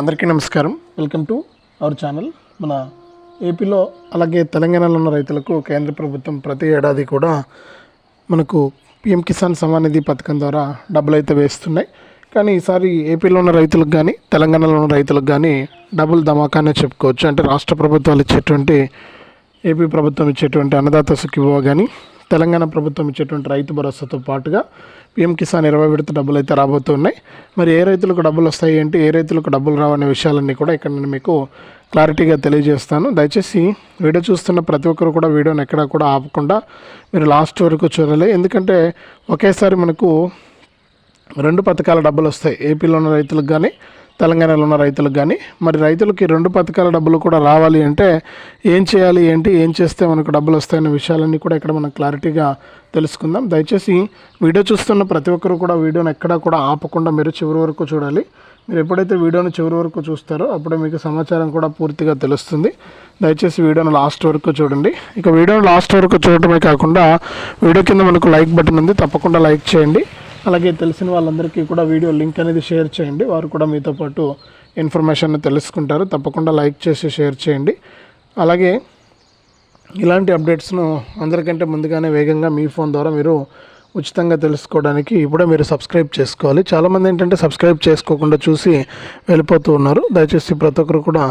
అందరికీ నమస్కారం. Welcome to our channel. మన ఏపీలో అలాగే తెలంగాణలో ఉన్న రైతులకు కేంద్ర ప్రభుత్వం ప్రతి ఏడాది కూడా మనకు పిఎం కిసాన్ సమాన్ నిధి పథకం ద్వారా డబ్బులు అయితే వేస్తున్నాయి. కానీ ఈసారి ఏపీలో ఉన్న రైతులకు కానీ తెలంగాణలో ఉన్న రైతులకు కానీ డబుల్ ధమాకానే చెప్పుకోవచ్చు. అంటే రాష్ట్ర ప్రభుత్వాలు ఇచ్చేటువంటి ఏపీ ప్రభుత్వం ఇచ్చేటువంటి అన్నదాత సుఖివో కానీ తెలంగాణ ప్రభుత్వం ఇచ్చేటువంటి రైతు భరోసాతో పాటుగా పిఎం కిసాన్ ఇరవై విడత డబ్బులు అయితే రాబోతున్నాయి. మరి ఏ రైతులకు డబ్బులు వస్తాయి ఏంటి? ఏ రైతులకు డబ్బులు రావనే విషయాలన్నీ కూడా ఇక్కడ నేను మీకు క్లారిటీగా తెలియజేస్తాను. దయచేసి వీడియో చూస్తున్న ప్రతి ఒక్కరు కూడా వీడియోని ఎక్కడా కూడా ఆపకుండా మీరు లాస్ట్ వరకు చూడాలి. ఎందుకంటే ఒకేసారి మనకు రెండు పథకాల డబ్బులు వస్తాయి. ఏపీలో ఉన్న రైతులకు కానీ తెలంగాణలో ఉన్న రైతులకు కానీ మరి రైతులకి రెండు పథకాల డబ్బులు కూడా రావాలి అంటే ఏం చేయాలి ఏంటి ఏం చేస్తే మనకు డబ్బులు వస్తాయన్న విషయాలన్నీ కూడా ఇక్కడ మనం క్లారిటీగా తెలుసుకుందాం. దయచేసి వీడియో చూస్తున్న ప్రతి ఒక్కరు కూడా వీడియోని ఎక్కడా కూడా ఆపకుండా మీరు చివరి వరకు చూడాలి. మీరు ఎప్పుడైతే వీడియోని చివరి వరకు చూస్తారో అప్పుడే మీకు సమాచారం కూడా పూర్తిగా తెలుస్తుంది. దయచేసి వీడియోను లాస్ట్ వరకు చూడండి. ఇక వీడియోను లాస్ట్ వరకు చూడటమే కాకుండా వీడియో కింద మనకు లైక్ బటన్ ఉంది. తప్పకుండా లైక్ చేయండి. అలాగే తెలిసిన వాళ్ళందరికీ కూడా వీడియో లింక్ అనేది షేర్ చేయండి. వారు కూడా మీతో పాటు ఇన్ఫర్మేషన్ తెలుసుకుంటారు. తప్పకుండా లైక్ చేసి షేర్ చేయండి. అలాగే ఇలాంటి అప్డేట్స్ను అందరికంటే ముందుగానే వేగంగా మీ ఫోన్ ద్వారా మీరు ఉచితంగా తెలుసుకోవడానికి ఇప్పుడే మీరు సబ్స్క్రైబ్ చేసుకోవాలి. చాలామంది ఏంటంటే సబ్స్క్రైబ్ చేసుకోకుండా చూసి వెళ్ళిపోతూ ఉన్నారు. దయచేసి ప్రతి ఒక్కరు కూడా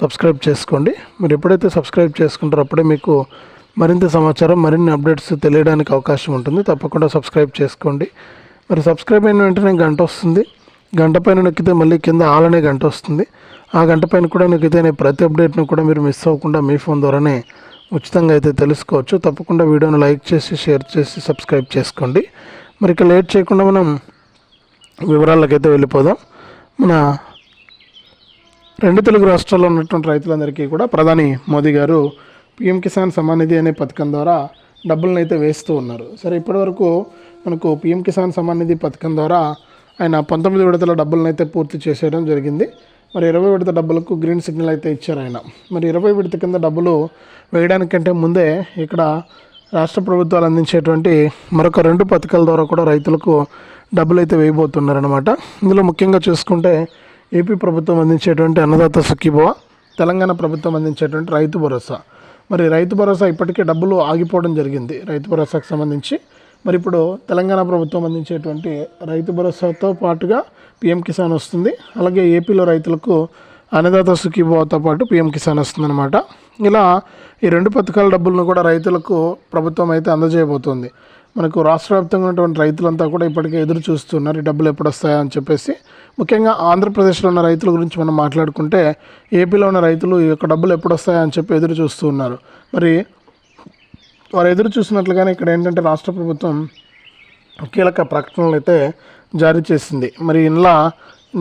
సబ్స్క్రైబ్ చేసుకోండి. మీరు ఎప్పుడైతే సబ్స్క్రైబ్ చేసుకుంటారో అప్పుడే మీకు మరింత సమాచారం మరిన్ని అప్డేట్స్ తెలియడానికి అవకాశం ఉంటుంది. తప్పకుండా సబ్స్క్రైబ్ చేసుకోండి. మరి సబ్స్క్రైబ్ అయిన వెంటనే గంట వస్తుంది. గంట పైన నొక్కితే మళ్ళీ కింద ఆలనే గంట వస్తుంది. ఆ గంట పైన కూడా నొక్కితే నేను ప్రతి అప్డేట్ను కూడా మీరు మిస్ అవ్వకుండా మీ ఫోన్ ద్వారానే ఉచితంగా అయితే తెలుసుకోవచ్చు. తప్పకుండా వీడియోను లైక్ చేసి షేర్ చేసి సబ్స్క్రైబ్ చేసుకోండి. మరి ఇక లేట్ చేయకుండా మనం వివరాలకైతే వెళ్ళిపోదాం. మన రెండు తెలుగు రాష్ట్రాల్లో ఉన్నటువంటి రైతులందరికీ కూడా ప్రధాని మోదీ గారు పిఎం కిసాన్ సమాన్ నిధి అనే పథకం ద్వారా డబ్బులను అయితే వేస్తూ ఉన్నారు. సరే ఇప్పటివరకు మనకు పిఎం కిసాన్ సమ్మాన్ నిధి పథకం ద్వారా ఆయన పంతొమ్మిది విడతల డబ్బులను అయితే పూర్తి చేసేయడం జరిగింది. మరి ఇరవై విడత డబ్బులకు గ్రీన్ సిగ్నల్ అయితే ఇచ్చారు ఆయన. మరి ఇరవై విడత కింద డబ్బులు వేయడానికంటే ముందే ఇక్కడ రాష్ట్ర ప్రభుత్వాలు అందించేటువంటి మరొక రెండు పథకాల ద్వారా కూడా రైతులకు డబ్బులు అయితే వేయబోతున్నారనమాట ఇందులో ముఖ్యంగా చూసుకుంటే ఏపీ ప్రభుత్వం అందించేటువంటి అన్నదాత సుఖీభవ తెలంగాణ ప్రభుత్వం అందించేటువంటి రైతు భరోసా. మరి రైతు భరోసా ఇప్పటికే డబ్బులు ఆగిపోవడం జరిగింది. రైతు భరోసాకు సంబంధించి మరి ఇప్పుడు తెలంగాణ ప్రభుత్వం అందించేటువంటి రైతు భరోసాతో పాటుగా పిఎం కిసాన్ వస్తుంది. అలాగే ఏపీలో రైతులకు అన్నదాత సుఖీభావతో పాటు పిఎం కిసాన్ వస్తుందన్నమాట. ఇలా ఈ రెండు పథకాల డబ్బులను కూడా రైతులకు ప్రభుత్వం అయితే అందజేయబోతోంది. మనకు రాష్ట్ర వ్యాప్తంగా ఉన్నటువంటి రైతులంతా కూడా ఇప్పటికే ఎదురు చూస్తున్నారు. ఈ డబ్బులు ఎప్పుడు వస్తాయా అని చెప్పేసి. ముఖ్యంగా ఆంధ్రప్రదేశ్లో ఉన్న రైతుల గురించి మనం మాట్లాడుకుంటే ఏపీలో ఉన్న రైతులు ఈ యొక్క డబ్బులు ఎప్పుడు వస్తాయా అని చెప్పి ఎదురు చూస్తూ ఉన్నారు. మరి వారు ఎదురు చూసినట్లుగానే ఇక్కడ ఏంటంటే రాష్ట్ర ప్రభుత్వం కీలక ప్రకటనలు అయితే జారీ చేసింది. మరి ఇలా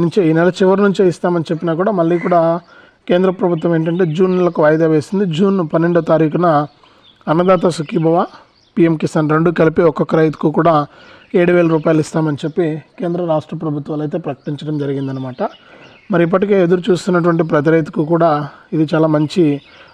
నుంచి ఈ నెల చివరి నుంచే ఇస్తామని చెప్పినా కూడా మళ్ళీ కూడా కేంద్ర ప్రభుత్వం ఏంటంటే జూన్ నెలకు వాయిదా వేసింది. జూన్ పన్నెండో తారీఖున అన్నదాత సుఖీభవ పిఎం కిసాన్ రెండు కలిపి ఒక్కొక్క రైతుకు కూడా ఏడు వేల రూపాయలు ఇస్తామని చెప్పి కేంద్ర రాష్ట్ర ప్రభుత్వాలు అయితే ప్రకటించడం జరిగిందనమాట మరి ఇప్పటికే ఎదురు చూస్తున్నటువంటి ప్రతి రైతుకు కూడా ఇది చాలా మంచి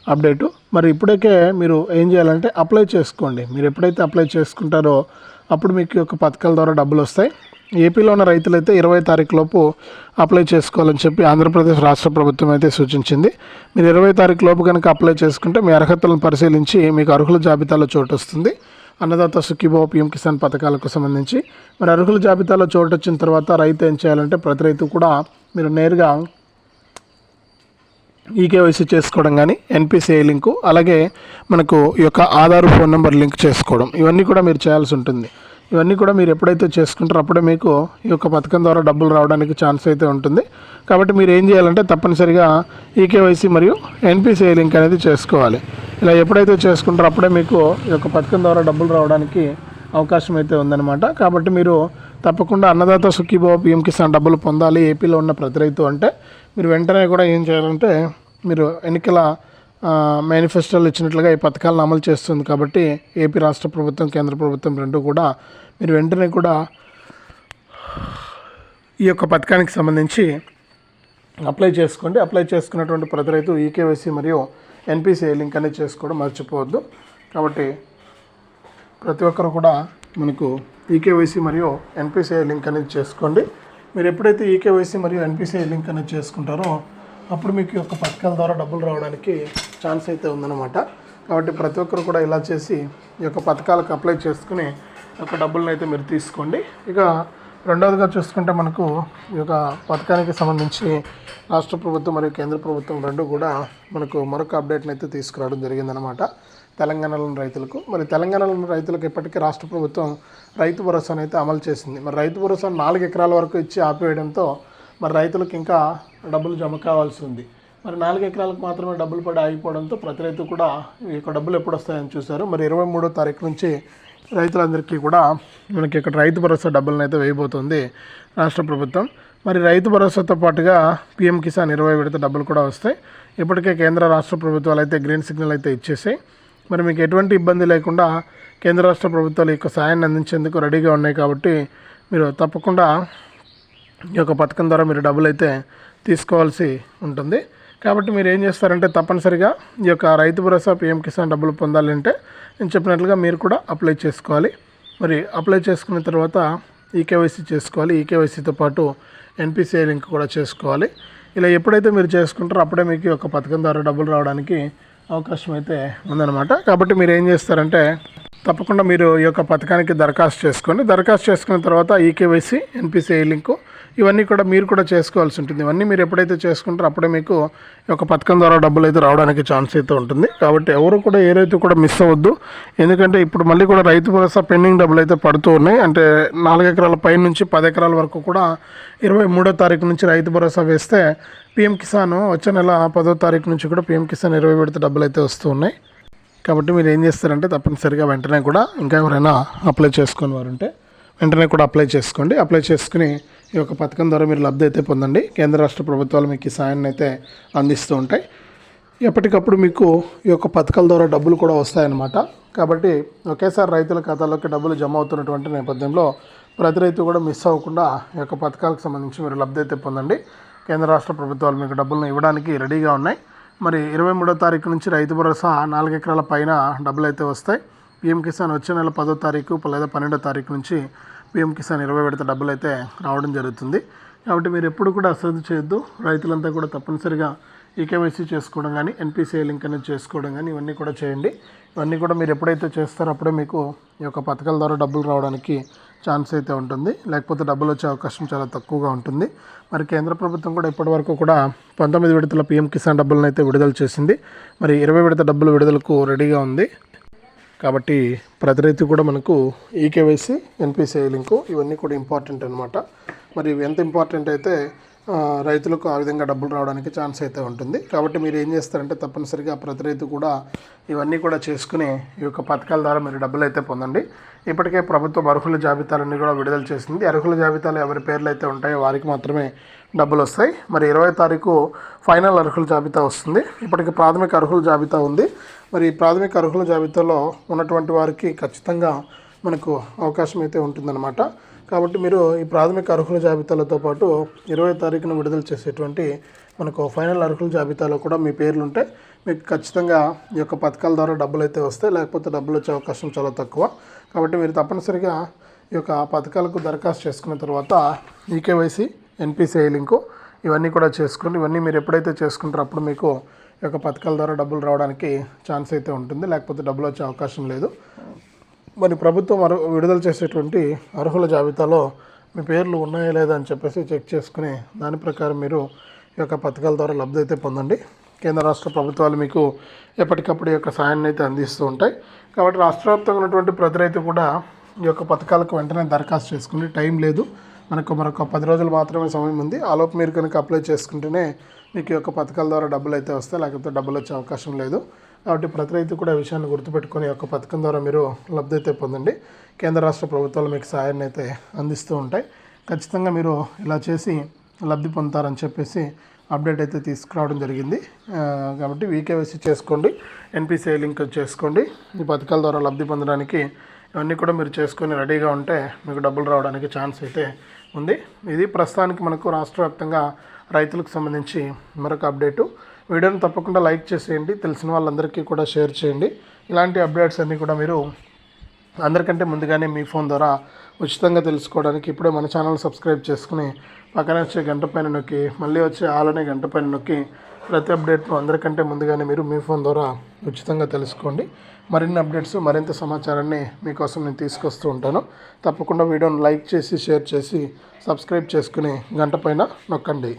అప్డేటు. మరి ఇప్పటికే మీరు ఏం చేయాలంటే అప్లై చేసుకోండి. మీరు ఎప్పుడైతే అప్లై చేసుకుంటారో అప్పుడు మీకు ఒక యొక్క పథకాల ద్వారా డబ్బులు వస్తాయి. ఏపీలో ఉన్న రైతులైతే ఇరవై తారీఖు లోపు అప్లై చేసుకోవాలని చెప్పి ఆంధ్రప్రదేశ్ రాష్ట్ర ప్రభుత్వం అయితే సూచించింది. మీరు ఇరవై తారీఖు లోపు కనుక అప్లై చేసుకుంటే మీ అర్హతలను పరిశీలించి మీకు అర్హుల జాబితాలో చోటు వస్తుంది. అన్నదాత సుఖీభావ పీఎం కిసాన్ పథకాలకు సంబంధించి. మరి అర్హుల జాబితాలో చోటు వచ్చిన తర్వాత రైతు ఏం చేయాలంటే ప్రతి రైతు కూడా మీరు నేరుగా ఈకేవైసీ చేసుకోవడం కానీ ఎన్పిసిఐ లింకు అలాగే మనకు ఈ యొక్క ఆధార్ ఫోన్ నెంబర్ లింక్ చేసుకోవడం. ఇవన్నీ కూడా మీరు చేయాల్సి ఉంటుంది. ఇవన్నీ కూడా మీరు ఎప్పుడైతే చేసుకుంటారో అప్పుడే మీకు ఈ యొక్క పథకం ద్వారా డబ్బులు రావడానికి ఛాన్స్ అయితే ఉంటుంది. కాబట్టి మీరు ఏం చేయాలంటే తప్పనిసరిగా ఈకేవైసీ మరియు ఎన్పిసిఐ లింక్ అనేది చేసుకోవాలి. ఇలా ఎప్పుడైతే చేసుకుంటారో అప్పుడే మీకు ఈ యొక్క పథకం ద్వారా డబ్బులు రావడానికి అవకాశం అయితే ఉందన్నమాట. కాబట్టి మీరు తప్పకుండా అన్నదాత సుఖీభావ పిఎం కిసాన్ డబ్బులు పొందాలి ఏపీలో ఉన్న ప్రతి రైతు అంటే మీరు వెంటనే కూడా ఏం చేయాలంటే మీరు ఎన్నికల మేనిఫెస్టోలు ఇచ్చినట్లుగా ఈ పథకాలను అమలు చేస్తుంది కాబట్టి ఏపీ రాష్ట్ర ప్రభుత్వం కేంద్ర ప్రభుత్వం రెండు కూడా మీరు వెంటనే కూడా ఈ యొక్క పథకానికి సంబంధించి అప్లై చేసుకోండి. అప్లై చేసుకున్నటువంటి ప్రతి రైతు ఈకేవైసీ మరియు ఎన్పిసిఐ లింక్ అనేది చేసుకోవడం మర్చిపోవద్దు. కాబట్టి ప్రతి ఒక్కరు కూడా మనకు ఈకేవైసీ మరియు ఎన్పిసిఐ లింక్ అనేది చేసుకోండి. మీరు ఎప్పుడైతే ఈకేవైసీ మరియు ఎన్పిసిఐ లింక్ అనేది చేసుకుంటారో అప్పుడు మీకు యొక్క పథకాల ద్వారా డబ్బులు రావడానికి ఛాన్స్ అయితే ఉందన్నమాట. కాబట్టి ప్రతి ఒక్కరు కూడా ఇలా చేసి ఈ యొక్క పథకాలకు అప్లై చేసుకుని ఈ యొక్క డబ్బులను అయితే మీరు తీసుకోండి. ఇక రెండవదిగా చూసుకుంటే మనకు ఈ యొక్క పథకానికి సంబంధించి రాష్ట్ర ప్రభుత్వం మరియు కేంద్ర ప్రభుత్వం రెండు కూడా మనకు మరొక అప్డేట్ని అయితే తీసుకురావడం జరిగిందనమాట తెలంగాణలోని రైతులకు మరి తెలంగాణలోని రైతులకు ఇప్పటికీ రాష్ట్ర ప్రభుత్వం రైతు భరోసాను అయితే అమలు చేసింది. మరి రైతు భరోసా నాలుగు ఎకరాల వరకు ఇచ్చి ఆపివేయడంతో మరి రైతులకు ఇంకా డబ్బులు జమ కావాల్సి ఉంది. మరి నాలుగు ఎకరాలకు మాత్రమే డబ్బులు పడి ఆగిపోవడంతో ప్రతి రైతు కూడా ఈ యొక్క డబ్బులు ఎప్పుడు వస్తాయని చూశారు. మరి ఇరవై మూడో తారీఖు నుంచి రైతులందరికీ కూడా మనకి ఇక్కడ రైతు భరోసా డబ్బులను అయితే వేయబోతుంది రాష్ట్ర ప్రభుత్వం. మరి రైతు భరోసాతో పాటుగా పీఎం కిసాన్ ఇరవై విడత డబ్బులు కూడా వస్తాయి. ఇప్పటికే కేంద్ర రాష్ట్ర ప్రభుత్వాలు అయితే గ్రీన్ సిగ్నల్ అయితే ఇచ్చేసాయి. మరి మీకు ఎటువంటి ఇబ్బంది లేకుండా కేంద్ర రాష్ట్ర ప్రభుత్వాలు యొక్క సాయాన్ని అందించేందుకు రెడీగా ఉన్నాయి కాబట్టి మీరు తప్పకుండా ఈ యొక్క పథకం ద్వారా మీరు డబ్బులు అయితే తీసుకోవాల్సి ఉంటుంది. కాబట్టి మీరు ఏం చేస్తారంటే తప్పనిసరిగా ఈ యొక్క రైతు భరోసా పీఎం కిసాన్ డబ్బులు పొందాలంటే నేను చెప్పినట్లుగా మీరు కూడా అప్లై చేసుకోవాలి. మరి అప్లై చేసుకున్న తర్వాత ఈకేవైసీ చేసుకోవాలి. ఈకేవైసీతో పాటు ఎన్పిసిఐ లింక్ కూడా చేసుకోవాలి. ఇలా ఎప్పుడైతే మీరు చేసుకుంటారో అప్పుడే మీకు ఈ యొక్క పథకం ద్వారా డబ్బులు రావడానికి అవకాశం అయితే ఉందన్నమాట. కాబట్టి మీరు ఏం చేస్తారంటే తప్పకుండా మీరు ఈ యొక్క పథకానికి దరఖాస్తు చేసుకోండి. దరఖాస్తు చేసుకున్న తర్వాత ఈకేవైసీ ఎన్పిసిఐ లింకు ఇవన్నీ కూడా మీరు కూడా చేసుకోవాల్సి ఉంటుంది. ఇవన్నీ మీరు ఎప్పుడైతే చేసుకుంటారో అప్పుడే మీకు ఈ యొక్క పథకం ద్వారా డబ్బులు అయితే రావడానికి ఛాన్స్ అయితే ఉంటుంది. కాబట్టి ఎవరు కూడా ఏ రైతు కూడా మిస్ అవ్వద్దు. ఎందుకంటే ఇప్పుడు మళ్ళీ కూడా రైతు భరోసా పెండింగ్ డబ్బులు అయితే పడుతూ ఉన్నాయి. అంటే నాలుగు ఎకరాల పై నుంచి పది ఎకరాల వరకు కూడా ఇరవై మూడో తారీఖు నుంచి రైతు భరోసా వేస్తే పిఎం కిసాన్ వచ్చే నెల పదో తారీఖు నుంచి కూడా పిఎం కిసాన్ ఇరవై విడత డబ్బులు అయితే వస్తూ ఉన్నాయి. కాబట్టి మీరు ఏం చేస్తారంటే తప్పనిసరిగా వెంటనే కూడా ఇంకా ఎవరైనా అప్లై చేసుకుని వారు ఉంటే వెంటనే కూడా అప్లై చేసుకోండి. అప్లై చేసుకుని ఈ యొక్క పథకం ద్వారా మీరు లబ్ధి అయితే పొందండి. కేంద్ర రాష్ట్ర ప్రభుత్వాలు మీకు ఈ సాయాన్ని అయితే అందిస్తూ ఉంటాయి. ఎప్పటికప్పుడు మీకు ఈ యొక్క పథకాల ద్వారా డబ్బులు కూడా వస్తాయన్నమాట. కాబట్టి ఒకేసారి రైతుల ఖాతాలోకి డబ్బులు జమ అవుతున్నటువంటి నేపథ్యంలో ప్రతి రైతు కూడా మిస్ అవ్వకుండా ఈ యొక్క పథకాలకు సంబంధించి మీరు లబ్ధి అయితే పొందండి. కేంద్ర రాష్ట్ర ప్రభుత్వాలు మీకు డబ్బులను ఇవ్వడానికి రెడీగా ఉన్నాయి. మరి ఇరవై మూడో తారీఖు నుంచి రైతు భరోసా నాలుగు ఎకరాల పైన డబ్బులు అయితే వస్తాయి. పిఎం కిసాన్ వచ్చే నెల పదో తారీఖు లేదా పన్నెండో తారీఖు నుంచి పిఎం కిసాన్ ఇరవై విడత డబ్బులు అయితే రావడం జరుగుతుంది. కాబట్టి మీరు ఎప్పుడు కూడా అశ్రద్ధ చేయొద్దు. రైతులంతా కూడా తప్పనిసరిగా ఈకేవైసీ చేసుకోవడం కానీ ఎన్పిసిఐ లింక్ అనేది చేసుకోవడం కానీ ఇవన్నీ కూడా చేయండి. ఇవన్నీ కూడా మీరు ఎప్పుడైతే చేస్తారో అప్పుడే మీకు ఈ యొక్క పథకాల ద్వారా డబ్బులు రావడానికి ఛాన్స్ అయితే ఉంటుంది. లేకపోతే డబ్బులు వచ్చే అవకాశం చాలా తక్కువగా ఉంటుంది. మరి కేంద్ర ప్రభుత్వం కూడా ఇప్పటివరకు కూడా పంతొమ్మిది విడతల పీఎం కిసాన్ డబ్బులను అయితే విడుదల చేసింది. మరి ఇరవై విడత డబ్బులు విడుదలకు రెడీగా ఉంది. కాబట్టి ప్రతి రైతు కూడా మనకు ఈకేవైసీ ఎన్పిసిఐ లింకు ఇవన్నీ కూడా ఇంపార్టెంట్ అనమాట మరి ఇవి ఎంత ఇంపార్టెంట్ అయితే రైతులకు ఆ విధంగా డబ్బులు రావడానికి ఛాన్స్ అయితే ఉంటుంది. కాబట్టి మీరు ఏం చేస్తారంటే తప్పనిసరిగా ప్రతి రైతు కూడా ఇవన్నీ కూడా చేసుకుని ఈ యొక్క పథకాల ద్వారా మీరు డబ్బులు అయితే పొందండి. ఇప్పటికే ప్రభుత్వం అర్హుల జాబితాలన్నీ కూడా విడుదల చేసింది. అర్హుల జాబితాలో ఎవరి పేర్లు అయితే ఉంటాయో వారికి మాత్రమే డబ్బులు వస్తాయి. మరి ఇరవై తారీఖు ఫైనల్ అర్హుల జాబితా వస్తుంది. ఇప్పటికి ప్రాథమిక అర్హుల జాబితా ఉంది. మరి ఈ ప్రాథమిక అర్హుల జాబితాలో ఉన్నటువంటి వారికి ఖచ్చితంగా మనకు అవకాశం అయితే ఉంటుందన్నమాట. కాబట్టి మీరు ఈ ప్రాథమిక అర్హుల జాబితాలతో పాటు ఇరవై తారీఖున విడుదల చేసేటువంటి మనకు ఫైనల్ అర్హుల జాబితాలో కూడా మీ పేర్లు ఉంటే మీకు ఖచ్చితంగా ఈ యొక్క పథకాల ద్వారా డబ్బులు అయితే వస్తాయి లేకపోతే డబ్బులు వచ్చే అవకాశం చాలా తక్కువ. కాబట్టి మీరు తప్పనిసరిగా ఈ యొక్క పథకాలకు దరఖాస్తు చేసుకున్న తర్వాత ఈకేవైసీ ఎన్పిసిఐ లింకు ఇవన్నీ కూడా చేసుకోండి. ఇవన్నీ మీరు ఎప్పుడైతే చేసుకుంటారో అప్పుడు మీకు ఈ యొక్క పథకాల ద్వారా డబ్బులు రావడానికి ఛాన్స్ అయితే ఉంటుంది. లేకపోతే డబ్బులు వచ్చే అవకాశం లేదు. మరి ప్రభుత్వం అర్హ విడుదల చేసేటువంటి అర్హుల జాబితాలో మీ పేర్లు ఉన్నాయా లేదా అని చెప్పేసి చెక్ చేసుకుని దాని ప్రకారం మీరు ఈ యొక్క పథకాల ద్వారా లబ్ధి అయితే పొందండి. కేంద్ర రాష్ట్ర ప్రభుత్వాలు మీకు ఎప్పటికప్పుడు ఈ యొక్క సాయాన్ని అయితే అందిస్తూ ఉంటాయి. కాబట్టి రాష్ట్ర వ్యాప్తంగా ఉన్నటువంటి ప్రతి రైతు కూడా ఈ యొక్క పథకాలకు వెంటనే దరఖాస్తు చేసుకుని టైం లేదు. మనకు మరొక పది రోజులు మాత్రమే సమయం ఉంది. ఆలోపు మీరు కనుక అప్లై చేసుకుంటేనే మీకు యొక్క పథకాల ద్వారా డబ్బులు అయితే వస్తాయి. లేకపోతే డబ్బులు వచ్చే అవకాశం లేదు. కాబట్టి ప్రతి రైతు కూడా విషయాన్ని గుర్తుపెట్టుకొని యొక్క పథకం ద్వారా మీరు లబ్ధి అయితే పొందండి. కేంద్ర రాష్ట్ర ప్రభుత్వాలు మీకు సహాయాన్ని అయితే అందిస్తూ ఉంటాయి. ఖచ్చితంగా మీరు ఇలా చేసి లబ్ధి పొందుతారని చెప్పేసి అప్డేట్ అయితే తీసుకురావడం జరిగింది. కాబట్టి వీకేవైసీ చేసుకోండి. ఎన్పిసిఐ లింక్ చేసుకోండి. ఈ పథకాల ద్వారా లబ్ధి పొందడానికి ఇవన్నీ కూడా మీరు చేసుకొని రెడీగా ఉంటే మీకు డబ్బులు రావడానికి ఛాన్స్ అయితే ఉంది. ఇది ప్రస్తుతానికి మనకు రాష్ట్ర వ్యాప్తంగా రైతులకు సంబంధించి మరొక అప్డేటు. వీడియోని తప్పకుండా లైక్ చేసేయండి తెలిసిన వాళ్ళందరికీ కూడా షేర్ చేయండి. ఇలాంటి అప్డేట్స్ అన్నీ కూడా మీరు అందరికంటే ముందుగానే మీ ఫోన్ ద్వారా ఉచితంగా తెలుసుకోవడానికి ఇప్పుడే మన ఛానల్ సబ్స్క్రైబ్ చేసుకుని పక్కన వచ్చే గంట పైన నొక్కి మళ్ళీ వచ్చే ఆలనే గంట పైన నొక్కి ప్రతి అప్డేట్ను అందరికంటే ముందుగానే మీరు మీ ఫోన్ ద్వారా ఉచితంగా తెలుసుకోండి. మరిన్ని అప్డేట్స్ మరింత సమాచారాన్ని మీకోసం నేను తీసుకొస్తూ ఉంటాను. తప్పకుండా వీడియోను లైక్ చేసి షేర్ చేసి సబ్స్క్రైబ్ చేసుకుని గంట పైన నొక్కండి.